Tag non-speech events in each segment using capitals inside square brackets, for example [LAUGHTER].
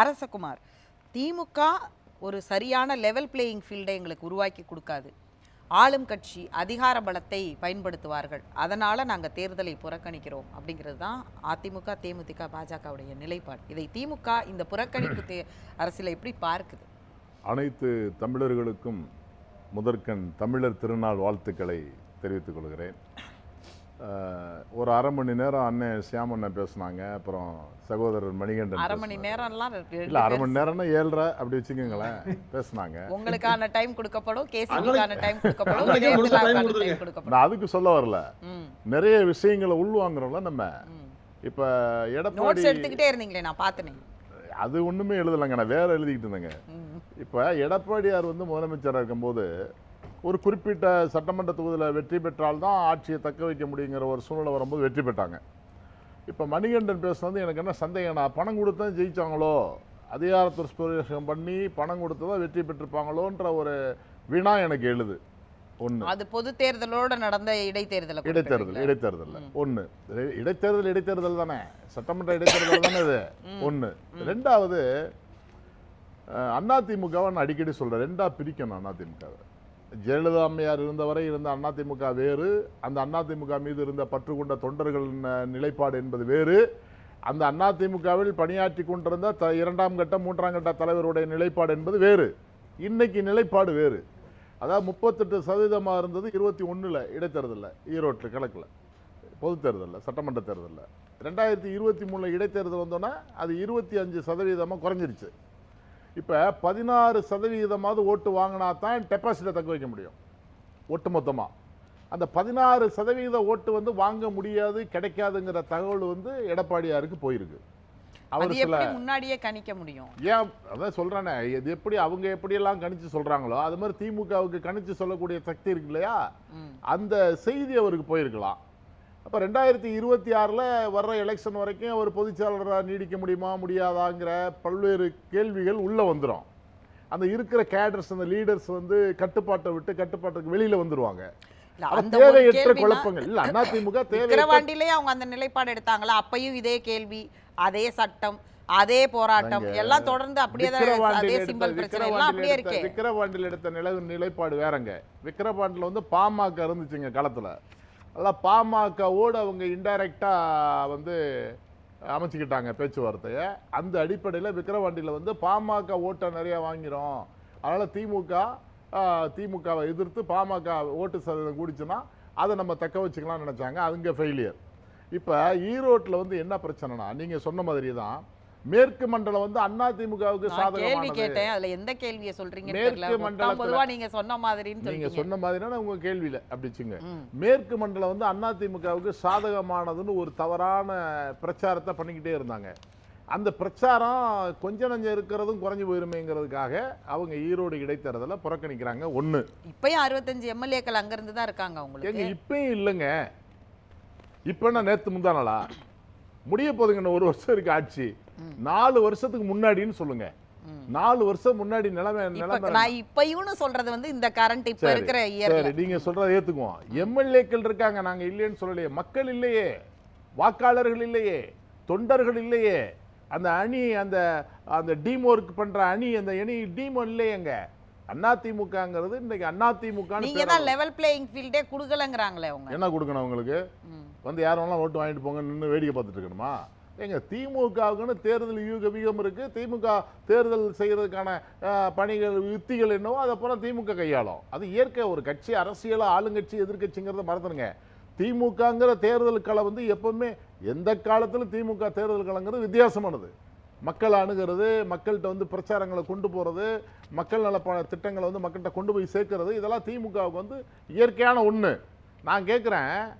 அரசகுமார். திமுக ஒரு சரியான level playing ஃபீல்டை எங்களுக்கு உருவாக்கி கொடுக்காது. ஆளும் கட்சி அதிகார பலத்தை பயன்படுத்துவார்கள். அதனால் நாங்கள் தேர்தலை புறக்கணிக்கிறோம் அப்படிங்கிறது தான் அதிமுக தேமுதிக பாஜகவுடைய நிலைப்பாடு. இதை திமுக இந்த புறக்கணிப்பு தே அரசியலை எப்படி பார்க்குது? அனைத்து தமிழர்களுக்கும் முதற்கண் தமிழர் திருநாள் வாழ்த்துக்களை தெரிவித்துக் கொள்கிறேன். ஒரு அரை மணி நேரம் அண்ணன் சியாமண்ணன் பேசுனாங்க அப்புறம் சகோதரர் மணிகண்டன் அரை மணி. நேரம்லாம் இல்ல அரை மணி நேரம்னா ஏழரை அப்படி வச்சுக்கோங்களேன் பேசுனாங்க. உங்களுக்கான டைம் கொடுக்கப்படும் கேசிக்கான டைம் கொடுக்கப்படும் நான் அதுக்கு சொல்ல வரல. நிறைய விஷயங்களை உள்வாங்குறோம்ல நம்ம. இப்ப எடப்பாடி நோட்ஸ் எடுத்துக்கிட்டே இருந்தீங்களே நான் பார்த்தேனே. அது ஒண்ணுமே எழுதலைங்க நான் வேற எழுதிக்கிட்டு இருந்தேங்க. இப்போ எடப்பாடியார் வந்து முதலமைச்சராக இருக்கும்போது ஒரு குறிப்பிட்ட சட்டமன்ற தொகுதியில் வெற்றி பெற்றால்தான் ஆட்சியை தக்க வைக்க முடியுங்கிற ஒரு சூழ்நிலை வரும்போது வெற்றி பெற்றாங்க. இப்போ மணிகண்டன் பேசுனது எனக்கு என்ன சந்தேகம்னா பணம் கொடுத்தா ஜெயிச்சாங்களோ? அதிகார துஷ்பிரயோகம் பண்ணி பணம் கொடுத்ததா வெற்றி பெற்றிருப்பாங்களோன்ற ஒரு வினா எனக்கு எழுது. ஒன்று அது பொது தேர்தலோட நடந்த இடைத்தேர்தல இடைத்தேர்தல் இடைத்தேர்தல் ஒன்று இடைத்தேர்தல் இடைத்தேர்தல் தானே? சட்டமன்ற இடைத்தேர்தல் தானே இது? ஒன்று ரெண்டாவது அதிமுகவை நான் அடிக்கடி சொல்றேன். ரெண்டா பிரிக்கணும் அதிமுகவை ஜெயலலிதா அம்மையார் இருந்தவரை இருந்த அதிமுக வேறு அந்த அதிமுக மீது இருந்த பற்று கொண்ட தொண்டர்களின் நிலைப்பாடு என்பது வேறு. அந்த அதிமுகவில் பணியாற்றி கொண்டிருந்த த இரண்டாம் கட்ட மூன்றாம் கட்ட தலைவருடைய நிலைப்பாடு என்பது வேறு. இன்னைக்கு நிலைப்பாடு வேறு. அதாவது முப்பத்தெட்டு சதவீதமாக இருந்தது இருபத்தி ஒன்றில் இடைத்தேர்தலில் ஈரோட்டில் கிழக்கில். பொது தேர்தலில் சட்டமன்ற தேர்தலில். ரெண்டாயிரத்தி இருபத்தி மூணில் இடைத்தேர்தல் வந்தோன்னா அது இருபத்தி அஞ்சு சதவீதமாக குறைஞ்சிருச்சு. இப்போ பதினாறு சதவீதமாவது ஓட்டு வாங்கினா தான் டெபாசிட்டை தக்க வைக்க முடியும். ஒட்டு மொத்தமாக அந்த பதினாறு சதவீத ஓட்டு வந்து வாங்க முடியாது கிடைக்காதுங்கிற தகவல் வந்து எடப்பாடியாருக்கு போயிருக்கு. அவர் சில முன்னாடியே கணிக்க முடியும்? ஏன் அதான் சொல்றானே இது எப்படி அவங்க எப்படியெல்லாம் கணிச்சு சொல்றாங்களோ அது மாதிரி திமுகவுக்கு கணிச்சு சொல்லக்கூடிய சக்தி இருக்கு இல்லையா. அந்த செய்தி அவருக்கு போயிருக்கலாம். அப்போ ரெண்டாயிரத்தி இருபத்தி ஆறில் வர்ற எலெக்ஷன் வரைக்கும் அவர் பொதுச்செயலாளராக நீடிக்க முடியுமா முடியாதாங்கிற பல்வேறு கேள்விகள் உள்ளே வந்துடும் அந்த இருக்கிற கேடர்ஸ் அந்த லீடர்ஸ் வந்து கட்டுப்பாட்டை விட்டு கட்டுப்பாட்டுக்கு வெளியில் ஒரு தேவையற்ற குழப்பங்கள். இல்லை அதிமுக [LAUGHS] விக்கிரவாண்டிலே அவங்க அந்த நிலைப்பாடு எடுத்தாங்களா? அப்பயும் இதே கேள்வி அதே சட்டம் அதே போராட்டம் எல்லாம் தொடர்ந்து அப்படியே அதே சிம்பிள் பிரச்சனை எல்லாம் அப்படியே இருக்கே. எடுத்த- விக்கிரவாண்டியில் எடுத்த நிலை நிலைப்பாடு வேறங்க. விக்கிரவாண்டியில் வந்து பாமக இருந்துச்சுங்க களத்துல அதெல்லாம் பாமகவோடு அவங்க இன்டைரக்டாக வந்து அமைச்சிக்கிட்டாங்க பேச்சுவார்த்தையை. அந்த அடிப்படையில் விக்ரவாண்டியில் வந்து பாமக ஓட்டை நிறையா வாங்கிறோம் அதனால் திமுக திமுகவை எதிர்த்து பாமக ஓட்டு சதவீதம் கூடிச்சுன்னா அதை நம்ம தக்க வச்சுக்கலாம்னு நினச்சாங்க. அதுங்க ஃபெயிலியர் இப்போ ஈரோட்டில் வந்து என்ன பிரச்சனைனா நீங்கள் சொன்ன மாதிரி தான் மேற்கு மண்டலம் வந்து நான் கேள்வி சாதகமானது. கேட்டேன். அதுல எந்த கேள்வியை சொல்றீங்கன்னு மேற்கு மண்டலத்துல- பொதுவா நீங்க சொன்ன மாதிரின்னு நீங்க சொல்றீங்க. சொன்ன மாதிரினா உங்க கேள்வியில அப்படிச்சுங்க. மேற்கு மண்டலம் வந்து அதிமுகவுக்கு சாதகமானதுன்னு ஒரு தவறான பிரச்சாரத்தை பண்ணிக்கிட்டே இருந்தாங்க. அந்த பிரச்சாரம் கொஞ்ச நஞ்சம் இருக்கிறதும் குறைஞ்சு போயிருமேங்கிறதுக்காக அவங்க ஈரோடு இடைத்தேர்தலை புறக்கணிக்கிறாங்க. ஒண்ணு. இப்பயும் அறுபத்தஞ்சு எம்எல்ஏக்கள் அங்க இருந்து தான் இருக்காங்க எங்க உங்களுக்கு இப்பயும் இல்லைங்க. இப்ப என்ன நேத்து முந்தானாளா முடிய போதுங்க இன்னும் ஒரு வருஷம் இருக்கு ஆட்சி. நாலு வருஷத்துக்கு முன்னாடின்னு சொல்லுங்க. நாலு வருஷம் முன்னாடி நிலைமை நான் இப்பயும்னு சொல்றது வந்து இந்த கரண்ட் இப்ப இருக்கிற சரி நீங்க சொல்றதை ஏத்துக்குவோம். எம்எல்ஏக்கள் இருக்காங்க நாங்க இல்லைன்னு சொல்லலையே. மக்கள் இல்லையே. வாக்காளர்கள் இல்லையே. தொண்டர்கள் இல்லையே. அந்த அணி அந்த அந்த டீம் ஒர்க் பண்ற அணி அந்த அணி டீம் இல்லையேங்க. அதிமுகங்கிறது இன்னைக்கு அதிமுக நீங்க தான் லெவல் பிளேயிங் ஃபீல்டே குடுக்கலங்கறாங்களே அவங்க. என்ன கொடுக்கணும் உங்களுக்கு. வந்து யாரும் வேணாலும் ஓட்டு வாங்கிட்டு போங்க நின்று வேடிக்கை பார்த்துட்டு இருக்கணுமா? ஏங்க திமுகவுக்குன்னு தேர்தல் யூக வியூகம் இருக்கு. திமுக தேர்தல் செய்யறதுக்கான பணிகள் யுத்திகள் என்னவோ அதை அப்புறம் திமுக கையாளும். அது இயற்கை ஒரு கட்சி அரசியல் ஆளுங்கட்சி எதிர்க்கட்சிங்கிறத மறந்துடுங்க திமுகங்கிற தேர்தல் களம் வந்து எப்பவுமே எந்த காலத்திலும் திமுக தேர்தல் களங்கிறது வித்தியாசமானது. மக்கள் அணுகிறது மக்கள்கிட்ட வந்து பிரச்சாரங்களை கொண்டு போகிறது மக்கள் நல ப- திட்டங்களை வந்து மக்கள்கிட்ட கொண்டு போய் சேர்க்கறது இதெல்லாம் திமுகவுக்கு வந்து இயற்கையான ஒன்று நான் கேட்குறேன்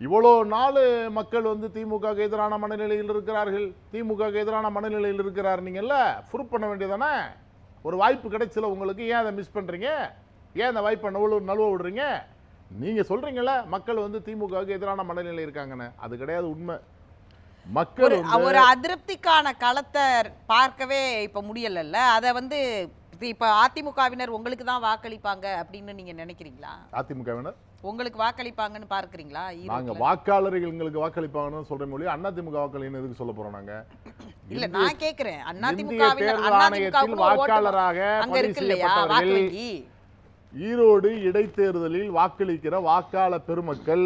இவ்வளோ நாள் மக்கள் வந்து திமுகவுக்கு எதிரான மனநிலையில் இருக்கிறார்கள். திமுகவுக்கு எதிரான மனநிலையில் இருக்கிறார் நீங்கள்ல ப்ரூவ் பண்ண வேண்டியதானே? ஒரு வாய்ப்பு கிடைச்சல உங்களுக்கு ஏன் அதை மிஸ் பண்ணுறீங்க ஏன் அந்த வாய்ப்பை நழுவ நழுவ விடுறீங்க? நீங்கள் சொல்கிறீங்களே மக்கள் வந்து திமுகவுக்கு எதிரான மனநிலை இருக்காங்கன்னு. அது கிடையாது உண்மை. மக்கள் ஒரு அதிருப்திக்கான களத்தை பார்க்கவே இப்ப முடியலல்ல? அத வந்து இப்ப அதிமுகவினர் உங்களுக்கு தான் வாக்களிப்பாங்க அப்படின்னு நீங்க நினைக்கிறீங்களா? அதிமுகவினர்? உங்களுக்கு வாக்களிப்பாங்கன்னு பார்க்கறீங்களா? நாங்க ஈரோட்ல? வாக்காளர்கள் எங்களுக்கு வாக்களிப்பாங்கன்னு சொல்ற மொழி அதிமுக வாக்களின்னு எதுக்கு சொல்ல போறோம் நாங்க? [CLEARS THROAT] இல்ல நான் கேக்குறேன். ஓட்டு வாக்காளராக அங்க இருக்கு இல்லையா ஈரோடு இடைத்தேர்தலில் வாக்களிக்கிற வாக்காளர் பெருமக்கள்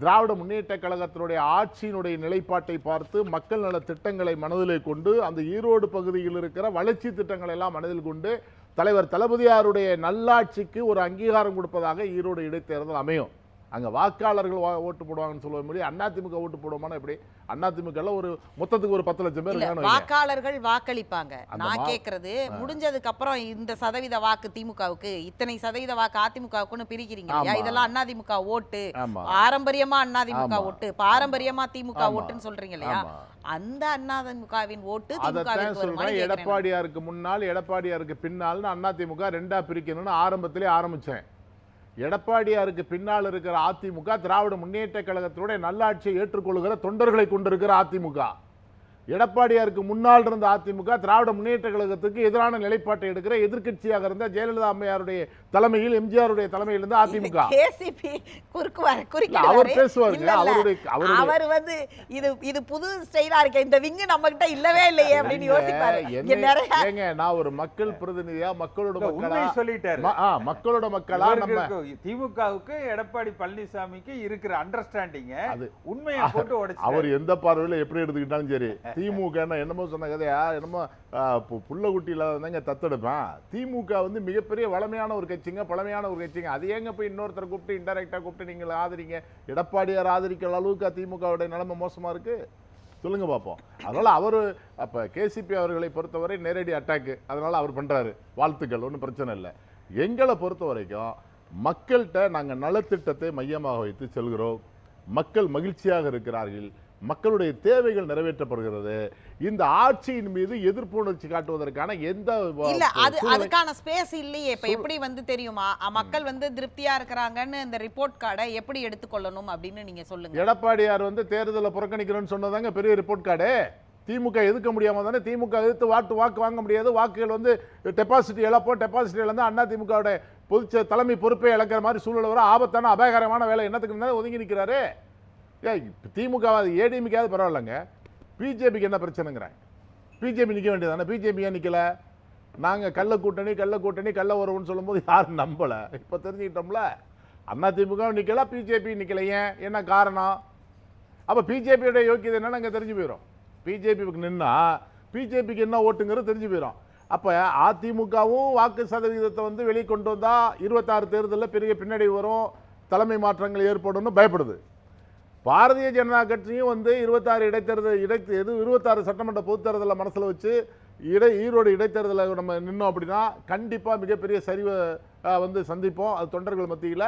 திராவிட முன்னேற்ற கழகத்தினுடைய ஆட்சியினுடைய நிலைப்பாட்டை பார்த்து மக்கள் நல திட்டங்களை மனதிலே கொண்டு அந்த ஈரோடு பகுதியில் இருக்கிற வளர்ச்சி திட்டங்களை எல்லாம் மனதில் கொண்டு தலைவர் தளபதியாருடைய நல்லாட்சிக்கு ஒரு அங்கீகாரம் கொடுப்பதாக ஈரோடு இடைத்தேர்தல் அமையும். அங்க வாக்காளர்கள் ஓட்டு போடுவாங்கன்னு சொல்ல முடியும் அதிமுக ஓட்டு போடுவோமானா எப்படி? அதிமுக ஒரு மொத்தத்துக்கு ஒரு பத்து லட்சம் பேர். வாக்காளர்கள் வாக்களிப்பாங்க. நான் கேக்குறது முடிஞ்சதுக்கு அப்புறம் இந்த சதவீத வாக்கு திமுகவுக்கு இத்தனை சதவீத வாக்கு அதிமுகவுக்குன்னு பிரிக்கிறீங்க இல்லையா. இதெல்லாம் அதிமுக ஓட்டு. பாரம்பரியமா அதிமுக. ஓட்டு. பாரம்பரியமா திமுக. ஓட்டுன்னு சொல்றீங்க இல்லையா? அந்த அதிமுகவின் ஓட்டு திமுகவிற்கு சொல்றேன். எடப்பாடியாருக்கு முன்னால் எடப்பாடியாருக்கு பின்னால்னு அதிமுக ரெண்டா பிரிக்கணும்னு ஆரம்பத்திலே ஆரம்பிச்சேன். எடப்பாடியாருக்கு பின்னால் இருக்கிற அதிமுக திராவிட முன்னேற்ற கழகத்தினுடைய நல்லாட்சியை ஏற்றுக்கொள்கிற தொண்டர்களை கொண்டிருக்கிற அதிமுக. எடப்பாடியாருக்கு முன்னால் இருந்த அதிமுக திராவிட முன்னேற்ற கழகத்துக்கு எதிரான நிலைப்பாட்டை எடுக்கிற எதிர்க்கட்சியாக இருந்த ஜெயலலிதா அம்மையாருடைய தலைமையில் எம்ஜிஆருடைய தலைமையில் இருந்த அதிமுக. [LAUGHS] கேசிபி குறுக்குவார் இல்ல, அவர் இல்ல. அவருடைய அவர் வந்து இது இது புது ஸ்டைலா இருக்கு இந்த விங்கு நம்ம கிட்ட இல்லவே இல்லையே அப்படின்னு யோசிப்பாரு. ஏங்க நான் ஒரு மக்கள் பிரதிநிதியா மக்களோட மக்களா? சொல்லிட்டாரு. மக்களோட மக்களா? நம்ம திமுகவுக்கு எடப்பாடி பழனிசாமிக்கு இருக்கிற அண்டர்ஸ்டாண்டிங்க அது உண்மையை போட்டு உடைச்சு அவர் எந்த பார்வையில எப்படி எடுத்துக்கிட்டாலும் சரி. திமுக என்னமோ சொன்ன கதையா? என்னமோ ஆ, பு- புள்ள குட்டி இல்லாதவங்க தத்தெடுப்பேன். திமுக வந்து மிகப்பெரிய வளமையான ஒரு கட்சிங்க பழமையான ஒரு கட்சிங்க. அது ஏங்க போய் இன்னொருத்தரை கூப்பிட்டு இன்டெரக்டாக கூப்பிட்டு நீங்கள் ஆதரிங்க? எடப்பாடியார் ஆதரிக்கிற அளவுக்கு திமுகவுடைய நிலைமை மோசமாக இருக்கு? சொல்லுங்க பார்ப்போம் அதனால் அவர் அப்போ கேசிபி அவர்களை பொறுத்தவரை நேரடி அட்டாக்கு அதனால் அவர் பண்ணுறாரு வாழ்த்துக்கள் ஒன்றும் பிரச்சனை இல்லை. எங்களை பொறுத்த வரைக்கும் மக்கள்கிட்ட நாங்கள் நலத்திட்டத்தை மையமாக வைத்து செல்கிறோம். மக்கள் மகிழ்ச்சியாக இருக்கிறார்கள். மக்களுடைய தேவைகள் நிறைவேற்றப்படுகிறது. இந்த ஆட்சியின் மீது எதிர்ப்பு உணர்ச்சி காட்டுவதற்கான எந்த இல்ல அது அதுக்கான ஸ்பேஸ் இல்லையே. இப்ப எப்படி வந்து தெரியுமா? மக்கள் வந்து திருப்தியா இருக்கிறாங்கன்னு இந்த ரிப்போர்ட் கார்டை எப்படி எடுத்துக்கொள்ளணும் அப்படின்னு நீங்க சொல்லுங்க. எடப்பாடியார் வந்து தேர்தலை புறக்கணிக்கிறோன்னு சொன்னதாங்க பெரிய ரிப்போர்ட் கார்டு திமுக எதிர்க்க முடியாம தானே திமுக எதிர்த்து வாட்டு வாக்கு வாங்க முடியாது. வாக்குகள் வந்து டெபாசிட் இழப்போம் டெபாசிட் இழந்தா அண்ணா திமுகவோட பொதுச்ச தலைமை பொறுப்பை இழக்கிற மாதிரி சூழ்நிலை வர ஆபத்தான அபாயகரமான வேலை என்னத்துக்கு ஒதுங்கி நிற்கிறாரு ஏய் திமுக ஏடிஎம்காவது பரவாயில்லைங்க. பிஜேபிக்கு என்ன பிரச்சனைங்கிறாங்க? பிஜேபி நிற்க வேண்டியதானே பிஜேபி ஏன் நிற்கல நாங்கள் கள்ள கூட்டணி கள்ள கூட்டணி கள்ள உறவுன்னு சொல்லும்போது யாரும் நம்பலை. இப்போ தெரிஞ்சுக்கிட்டோம்ல. அண்ணா திமுக நிற்கல பிஜேபி நிற்கல ஏன்? என்ன காரணம்? அப்போ பிஜேபியோட யோக்கியது என்னன்னு அங்கே தெரிஞ்சு போயிடும் பிஜேபிக்கு நின்னா பிஜேபிக்கு என்ன ஓட்டுங்கிறது தெரிஞ்சு போயிடும் அப்போ அதிமுகவும் வாக்கு சதவீதத்தை வந்து வெளியே கொண்டு வந்தால் இருபத்தாறு தேர்தலில் பெரிய பின்னடைவு வரும் தலைமை மாற்றங்கள் ஏற்படும்னு பயப்படுது. பாரதிய ஜனதா கட்சியும் வந்து இருபத்தாறு இடைத்தேர்தல் இடை எது இருபத்தாறு சட்டமன்ற பொதுத் மனசில் வச்சு இடை ஈரோடு இடைத்தேர்தலை நம்ம நின்னோம் அப்படின்னா கண்டிப்பாக மிகப்பெரிய சரிவை வந்து சந்திப்போம். அது தொண்டர்கள் மத்தியில்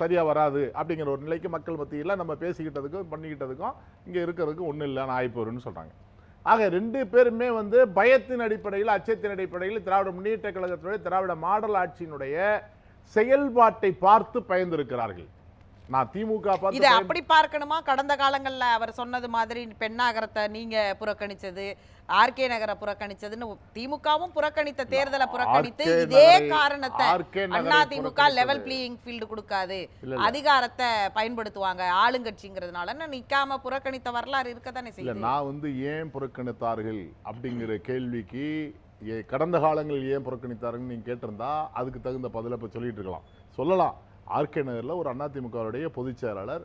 சரியாக வராது அப்படிங்கிற ஒரு நிலைக்கு மக்கள் மத்தியில் நம்ம பேசிக்கிட்டதுக்கும் பண்ணிக்கிட்டதுக்கும் இங்கே இருக்கிறதுக்கு ஒன்றும் இல்லை நான் ஆகிப்போருன்னு சொல்கிறாங்க ஆக ரெண்டு பேருமே வந்து பயத்தின் அடிப்படையில் அச்சத்தின் அடிப்படையில் திராவிட முன்னேற்ற கழகத்தினுடைய திராவிட மாடல் ஆட்சியினுடைய செயல்பாட்டை பார்த்து பயந்திருக்கிறார்கள். நான் திமுக இதை அப்படி பார்க்கணுமா? கடந்த காலங்கள்ல அவர் சொன்னது மாதிரி பெண்ணாகரத்தை நீங்க புறக்கணிச்சது ஆர்கே நகரை புறக்கணிச்சதுன்னு திமுகவும் புறக்கணித்த தேர்தலை புறக்கணித்து இதே காரணத்தை Anna DMK. Level playing field கொடுக்காது. அதிகாரத்தை பயன்படுத்துவாங்க ஆளுங்கட்சிங்கிறதுனால. நிக்காம புறக்கணித்த வரலாறு இருக்கத்தானே செய்யுது? நான் வந்து ஏன் புறக்கணித்தார்கள் அப்படிங்கிற கேள்விக்கு ஏ- கடந்த காலங்களில் ஏன் புறக்கணித்தார்கள் நீங்க கேட்டிருந்தா அதுக்கு தகுந்த பதிலை இப்போ சொல்லிட்டு இருக்கலாம். சொல்லலாம். ஆர்கே நகரில் ஒரு அதிமுகவுடைய பொதுச் செயலாளர்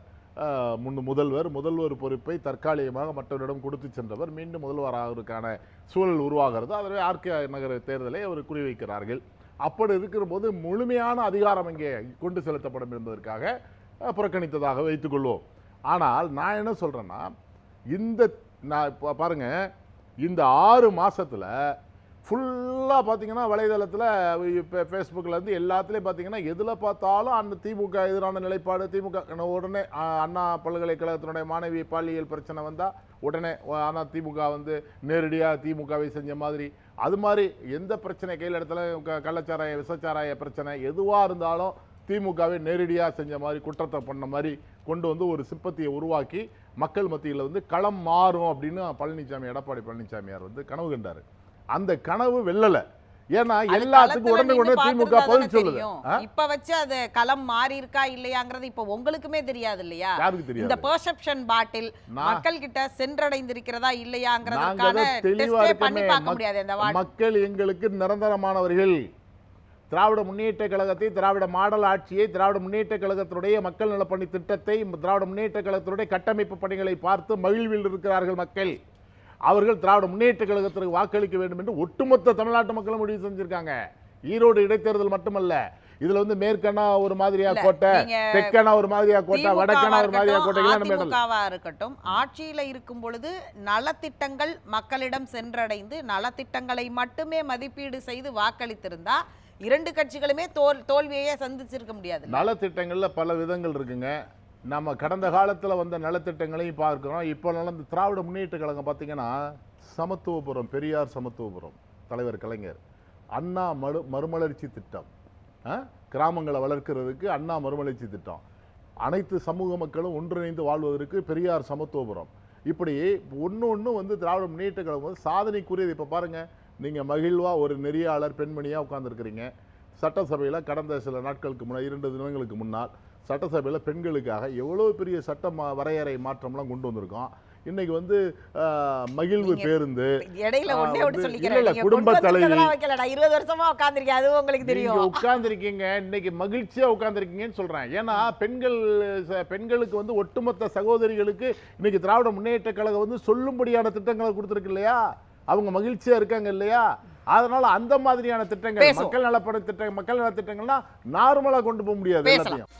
முன் முதல்வர் முதல்வர் பொறுப்பை தற்காலிகமாக மற்றவரிடம் கொடுத்து சென்றவர் மீண்டும் முதல்வராகிறதுக்கான சூழல் உருவாகிறது. ஆகவே ஆர்கே நகர தேர்தலை அவர் குறிவைக்கிறார்கள். அப்படி இருக்கிற போது முழுமையான அதிகாரம் இங்கே கொண்டு செலுத்தப்படும் என்பதற்காக புறக்கணித்ததாக வைத்துக்கொள்வோம் ஆனால் நான் என்ன சொல்கிறேன்னா இந்த நான் இப்போ பாருங்கள் இந்த ஆறு மாதத்தில் ஃபுல்லாக பார்த்தீங்கன்னா வலைதளத்தில் இப்போ ஃபேஸ்புக்கில் இருந்து எல்லாத்துலேயும் பார்த்தீங்கன்னா எதில் பார்த்தாலும் அந்த திமுக எதிரான நிலைப்பாடு திமுக உடனே அண்ணா பல்கலைக்கழகத்தினுடைய மாணவி பாலியல் பிரச்சனை வந்தால் உடனே ஆனால் திமுக வந்து நேரடியாக திமுகவை செஞ்ச மாதிரி. அது மாதிரி எந்த பிரச்சனை கையில் இடத்துல க கள்ளச்சாராய விசச்சாராய பிரச்சனை எதுவாக இருந்தாலும் திமுகவை நேரடியாக செஞ்ச மாதிரி குற்றத்தை பண்ண மாதிரி கொண்டு வந்து ஒரு சிப்பத்தியை உருவாக்கி மக்கள் மத்தியில் வந்து களம் மாறும் அப்படின்னு பழனிசாமி எடப்பாடி பழனிசாமியார் வந்து கனவு கண்டார். அந்த கனவு வெல்லலை. ஏன்னா எல்லாத்துக்கும் உடனே உடனே திமுக பதில் சொல்லுது? இப்ப வச்சு அது களம் மாறி இருக்கா இல்லையாங்கிறது இப்ப உங்களுக்குமே தெரியாது இல்லையா? இந்த பெர்செப்ஷன் பாட்டில் மக்கள் கிட்ட சென்றடைந்திருக்கிறதா இல்லையாங்கிறதுக்கான பண்ணி பார்க்க முடியாது வார்டு. மக்கள் எங்களுக்கு நிரந்தரமானவர்கள். திராவிட முன்னேற்ற கழகத்தை திராவிட மாடல் ஆட்சியை திராவிட முன்னேற்ற கழகத்தினுடைய மக்கள் நலப்பணி திட்டத்தை திராவிட முன்னேற்ற கழகத்தினுடைய கட்டமைப்பு பணிகளை பார்த்து மகிழ்வில் இருக்கிறார்கள் மக்கள். அவர்கள் திராவிட முன்னேற்ற கழகத்திற்கு வாக்களிக்க வேண்டும் என்று ஒட்டுமொத்த தமிழ்நாட்டு மக்களும் முடிவு செஞ்சிருக்காங்க. ஈரோடு இடைத்தேர்தல் மட்டுமல்ல இதுல வந்து மேற்கனா ஒரு மாதிரியா கோட்டை தெற்கனா ஒரு மாதிரியா கோட்டை வடக்கனா ஒரு மாதிரியா அதிமுகவா இருக்கட்டும் ஆட்சியில இருக்கும் பொழுது நலத்திட்டங்கள் மக்களிடம் சென்றடைந்து நலத்திட்டங்களை மட்டுமே மதிப்பீடு செய்து வாக்களித்திருந்தா இரண்டு கட்சிகளுமே தோல் தோல்வியையே சந்திச்சிருக்க முடியாது நலத்திட்டங்கள்ல பல விதங்கள் இருக்குங்க. நம்ம கடந்த காலத்தில் வந்த நலத்திட்டங்களையும் பார்க்குறோம். இப்போ நடந்த திராவிட முன்னேற்ற கழகம் பார்த்தீங்கன்னா சமத்துவபுரம் பெரியார் சமத்துவபுரம் தலைவர் கலைஞர் அண்ணா மறு மறுமலர்ச்சி திட்டம். கிராமங்களை வளர்க்கிறதுக்கு அண்ணா மறுமலர்ச்சி திட்டம். அனைத்து சமூக மக்களும் ஒன்றிணைந்து வாழ்வதற்கு பெரியார் சமத்துவபுரம். இப்படி ஒன்று ஒன்று வந்து திராவிட முன்னேற்ற கழகம் வந்து சாதனைக்குரியது. இப்போ பாருங்கள் நீங்கள் மகிழ்வாக ஒரு நெறியாளர் பெண்மணியாக உட்காந்துருக்கிறீங்க சட்டசபையில் கடந்த சில நாட்களுக்கு முன்னாடி இரண்டு தினங்களுக்கு முன்னால் சட்டசபையில் பெண்களுக்காக எவ்வளோ பெரிய சட்ட வரையறை மாற்றம்லாம் கொண்டு வந்திருக்கோம். இன்னைக்கு வந்து மகிழ்வு பேருந்து. இடையில ஒண்ணே ஒன்று சொல்லிக்கிறேன். குடும்ப தலைவி. இருபது வருஷமா உட்கார்ந்திருக்கேன் அது உங்களுக்கு தெரியும். உட்கார்ந்திருக்கீங்க. இன்னைக்கு மகிழ்ச்சியா உட்கார்ந்திருக்கீங்கன்னு சொல்றேன். ஏன்னா பெண்கள் பெண்களுக்கு வந்து ஒட்டுமொத்த சகோதரிகளுக்கு இன்னைக்கு திராவிட முன்னேற்ற கழகம் வந்து சொல்லும்படியான திட்டங்களை கொடுத்துருக்கு இல்லையா? அவங்க மகிழ்ச்சியா இருக்காங்க இல்லையா? அதனால அந்த மாதிரியான திட்டங்கள். மக்கள் நலப்பட திட்டம் மக்கள் நல திட்டங்கள்னா நார்மலா கொண்டு போக முடியாது. எல்லாத்தையும்.